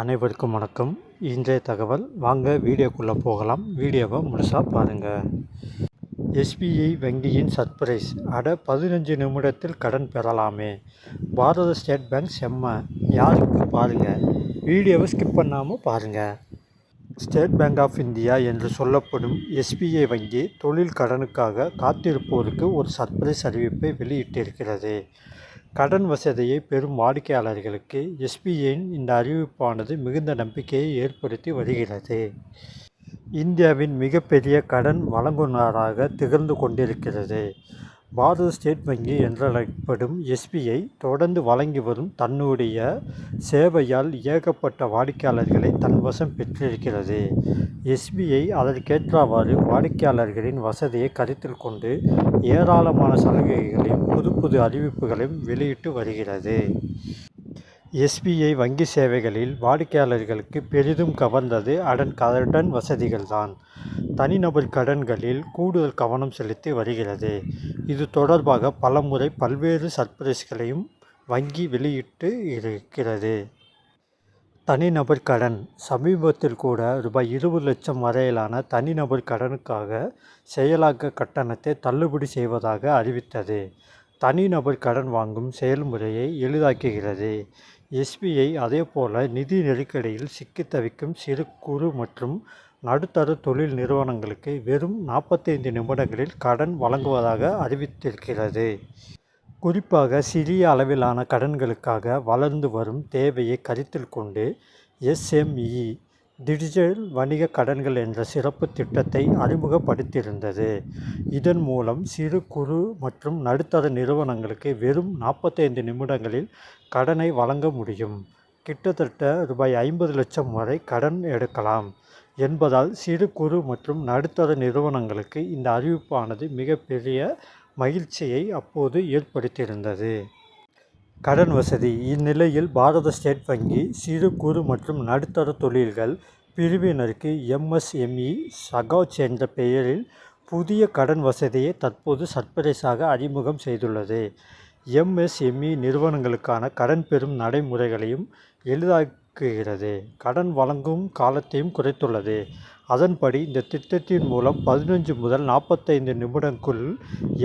அனைவருக்கும் வணக்கம். இன்றைய தகவல் வாங்க வீடியோக்குள்ளே போகலாம். வீடியோவை முழுசாக பாருங்கள் எஸ்பிஐ வங்கியின் சர்ப்ரைஸ். அட பதினஞ்சு நிமிடத்தில் கடன் பெறலாமே. பாரத ஸ்டேட் பேங்க் செம்ம. யாருக்கு பாருங்கள் வீடியோவை ஸ்கிப் பண்ணாமல் பாருங்கள் ஸ்டேட் பேங்க் ஆஃப் இந்தியா என்று சொல்லப்படும் எஸ்பிஐ வங்கி தொழில் கடனுக்காக காத்திருப்போருக்கு ஒரு சர்ப்ரைஸ் அறிவிப்பை வெளியிட்டிருக்கிறது. கடன் வசதியை பெறும் வாடிக்கையாளர்களுக்கு எஸ்பிஐயின் இந்த அறிவிப்பானது மிகுந்த நம்பிக்கையை ஏற்படுத்தி வருகிறது. இந்தியாவின் மிகப்பெரிய கடன் வழங்குநராக திகழ்ந்து கொண்டிருக்கிறது. பாரத ஸ்டேட் வங்கி என்றழைக்கப்படும் எஸ்பிஐ தொடர்ந்து வழங்கி வரும் தன்னுடைய சேவையால் ஏகப்பட்ட வாடிக்கையாளர்களை தன் வசம் பெற்றிருக்கிறது. எஸ்பிஐ அதற்கேற்றவாறு வாடிக்கையாளர்களின் வசதியை கருத்தில் கொண்டு ஏராளமான சலுகைகளையும் புது புது அறிவிப்புகளையும் வெளியிட்டு வருகிறது. எஸ்பிஐ வங்கி சேவைகளில் வாடிக்கையாளர்களுக்கு பெரிதும் கவர்ந்தது அடன் கடன் வசதிகள்தான். தனிநபர் கடன்களில் கூடுதல் கவனம் செலுத்தி வருகிறது. இது தொடர்பாக பலமுறை பல்வேறு சர்ப்ரைஸ்களையும் வங்கி வெளியிட்டு இருக்கிறது. தனிநபர் கடன். சமீபத்தில் கூட ரூபாய் இருபது லட்சம் வரையிலான தனிநபர் கடனுக்காக செயலாக்க கட்டணத்தை தள்ளுபடி செய்வதாக அறிவித்தது. தனிநபர் கடன் வாங்கும் செயல்முறையை எளிதாக்குகிறது. எஸ்பிஐ அதேபோல நிதி நெருக்கடியில் சிக்கித் தவிக்கும் சிறு குறு மற்றும் நடுத்தர தொழில் நிறுவனங்களுக்கு வெறும் நாற்பத்தைந்து நிமிடங்களில் கடன் வழங்குவதாக அறிவித்திருக்கிறது. குறிப்பாக சிறிய அளவிலான கடன்களுக்காக வளர்ந்து வரும் தேவையை கருத்தில் கொண்டு எஸ்எம்இ டிஜிட்டல் வணிக கடன்கள் என்ற சிறப்பு திட்டத்தை அறிமுகப்படுத்தியிருந்தது. இதன் மூலம் சிறு குறு மற்றும் நடுத்தர நிறுவனங்களுக்கு வெறும் நாற்பத்தைந்து நிமிடங்களில் கடனை வழங்க முடியும். கிட்டத்தட்ட ரூபாய் ஐம்பது லட்சம் வரை கடன் எடுக்கலாம் என்பதால் சிறு குறு மற்றும் நடுத்தர நிறுவனங்களுக்கு இந்த அறிவிப்பானது மிகப்பெரிய மகிழ்ச்சியை அப்போது ஏற்படுத்தியிருந்தது. கடன் வசதி. இந்நிலையில் பாரத ஸ்டேட் வங்கி சிறு குறு மற்றும் நடுத்தர தொழில்கள் பிரிவினருக்கு எம்எஸ்எம்இ சகாஜ் என்ற பெயரில் புதிய கடன் வசதியை தற்போது சர்ப்ரைஸாக அறிமுகம் செய்துள்ளது. எம்எஸ்எம்இ நிறுவனங்களுக்கான கடன் பெறும் நடைமுறைகளையும் எளிதாக்குகிறது. கடன் வழங்கும் காலத்தையும் குறைத்துள்ளது. அதன்படி இந்த திட்டத்தின் மூலம் பதினஞ்சு முதல் நாற்பத்தைந்து நிமிடங்களுக்குள்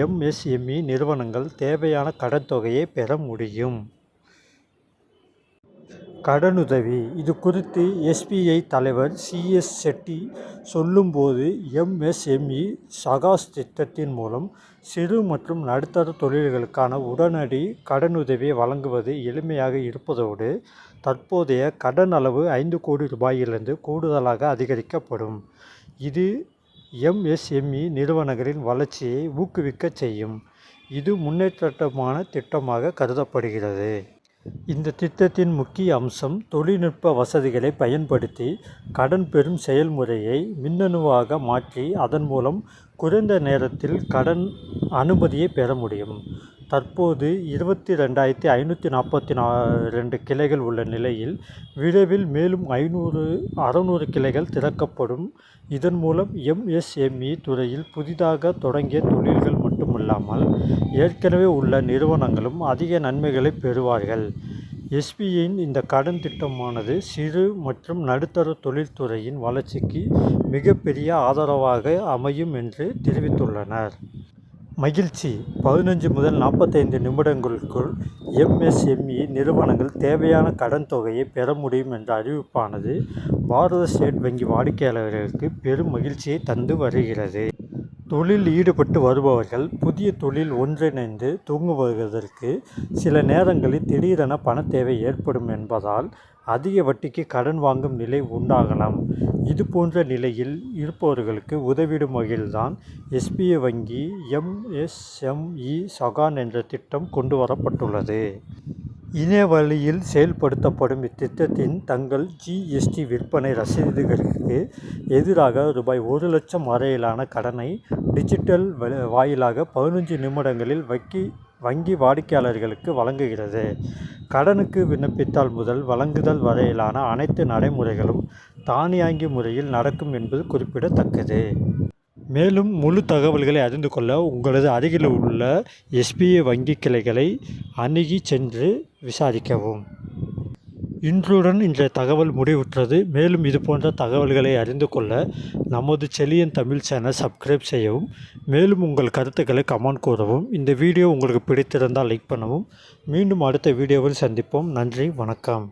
எம்எஸ்எம்இ நிறுவனங்கள் தேவையான கடன் தொகையை பெற முடியும். கடனுதவி. இது குறித்து எஸ்பிஐ தலைவர் சிஎஸ் செட்டி சொல்லும்போது எம்எஸ்எம்இ சகாஸ் திட்டத்தின் மூலம் சிறு மற்றும் நடுத்தர தொழில்களுக்கான உடனடி கடனுதவியை வழங்குவது எளிமையாக இருப்பதோடு தற்போதைய கடன் அளவு ஐந்து கோடி ரூபாயிலிருந்து கூடுதலாக அதிகரிக்கப்படும். இது எம்எஸ்எம்இ நிறுவனங்களின் வளர்ச்சியை ஊக்குவிக்க செய்யும். இது முன்னேற்றமான திட்டமாக கருதப்படுகிறது. இந்த திட்டத்தின் முக்கிய அம்சம் தொழில்நுட்ப வசதிகளை பயன்படுத்தி கடன் பெறும் செயல்முறையை மின்னணுவாக மாற்றி அதன் மூலம் குறைந்த நேரத்தில் கடன் அனுமதியை பெற முடியும். தற்போது இருபத்தி ரெண்டாயிரத்தி ஐநூற்றி நாற்பத்தி நா ரெண்டு கிளைகள் உள்ள நிலையில் விரைவில் மேலும் ஐநூறு அறநூறு கிளைகள் திறக்கப்படும். இதன் மூலம் எம்எஸ்எம்இ துறையில் புதிதாக தொடங்கிய தொழில்கள் மட்டுமில்லாமல் ஏற்கனவே உள்ள நிறுவனங்களும் அதிக நன்மைகளை பெறுவார்கள். எஸ்பியின் இந்த கடன் திட்டமானது சிறு மற்றும் நடுத்தர தொழில்துறையின் வளர்ச்சிக்கு மிகப்பெரிய ஆதரவாக அமையும் என்று தெரிவித்துள்ளனர். மகிழ்ச்சி. பதினஞ்சு முதல் நாற்பத்தைந்து நிமிடங்களுக்குள் எம்எஸ்எம்இ நிறுவனங்கள் தேவையான கடன் தொகையை பெற முடியும் என்ற அறிவிப்பானது பாரத ஸ்டேட் வங்கி வாடிக்கையாளர்களுக்கு பெரும் மகிழ்ச்சியை தந்து வருகிறது. தொழில் ஈடுபட்டு வருபவர்கள் புதிய தொழில் ஒன்றிணைந்து தூங்குவதற்கு சில நேரங்களில் திடீரென பண தேவை ஏற்படும் என்பதால் அதிக வட்டிக்கு கடன் வாங்கும் நிலை உண்டாகலாம். இது போன்ற நிலையில் இருப்பவர்களுக்கு உதவிடும் வகையில்தான் எஸ்பிஐ வங்கி எம்எஸ்எம்இ சகான் என்ற திட்டம் கொண்டு வரப்பட்டுள்ளது. இணைய வழியில் செயல்படுத்தப்படும் இத்திட்டத்தின் தங்கள் ஜிஎஸ்டி விற்பனை ரசீதுகளுக்கு எதிராக ரூபாய் ஒரு லட்சம் வரையிலான கடனை டிஜிட்டல் வாயிலாக பதினஞ்சு நிமிடங்களில் வங்கி வங்கி வாடிக்கையாளர்களுக்கு வழங்குகிறது. கடனுக்கு விண்ணப்பித்தால் முதல் வழங்குதல் வரையிலான அனைத்து நடைமுறைகளும் தானியாங்கி முறையில் நடக்கும் என்பது குறிப்பிடத்தக்கது. மேலும் முழு தகவல்களை அறிந்து கொள்ள உங்களது அருகில் உள்ள எஸ்பிஐ வங்கி கிளைகளை அணுகி சென்று விசாரிக்கவும். இன்றுடன் இன்றைய தகவல் முடிவுற்றது. மேலும் இது போன்ற தகவல்களை அறிந்து கொள்ள நமது செலியன் தமிழ் சேனல் சப்ஸ்கிரைப் செய்யவும் மேலும் உங்கள் கருத்துக்களை கமெண்ட் கூறவும். இந்த வீடியோ உங்களுக்கு பிடித்திருந்தால் லைக் பண்ணவும். மீண்டும் அடுத்த வீடியோவில் சந்திப்போம். நன்றி வணக்கம்.